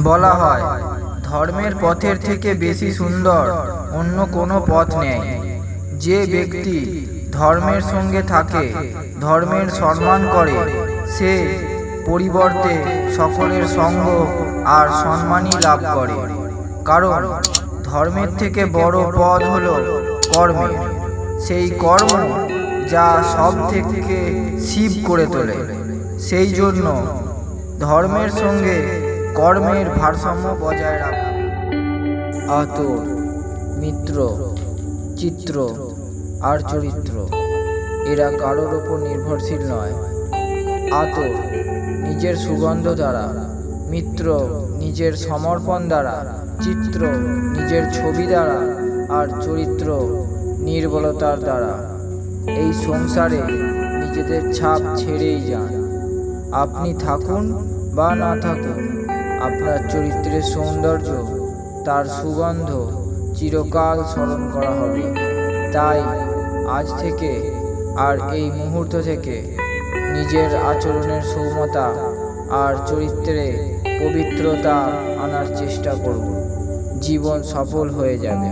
বলা হয়, ধর্মের পথের থেকে বেশি সুন্দর অন্য কোনো পথ নেই। যে ব্যক্তি ধর্মের সঙ্গে থাকে, ধর্মের সম্মান করে, সে পরিবর্তে সকলের সঙ্গ আর সম্মানই লাভ করে। কারণ ধর্মের থেকে বড় পদ হলো কর্মের। সেই কর্ম যা সব থেকে শিব করে তোলে। সেই জন্য ধর্মের সঙ্গে কর্মের ভারসাম্য বজায় রাখা। আতর, মিত্র, চিত্র আর চরিত্র, এরা কারোর ওপর নির্ভরশীল নয়। আতর, নিজের সুগন্ধ দ্বারা, মিত্র, নিজের সমর্পণ দ্বারা, চিত্র, নিজের ছবি দ্বারা, আর চরিত্র, নির্বলতার দ্বারা। এই সংসারে নিজেদের ছাপ ছেড়েই যান। আপনি থাকুন বা না থাকুন আপনার চরিত্রের সৌন্দর্য, তার সুগন্ধ চিরকাল স্মরণ করা হবে। তাই আজ থেকে আর এই মুহূর্ত থেকে নিজের আচরণের সৌমতা আর চরিত্রে পবিত্রতা আনার চেষ্টা করব জীবন সফল হয়ে যাবে।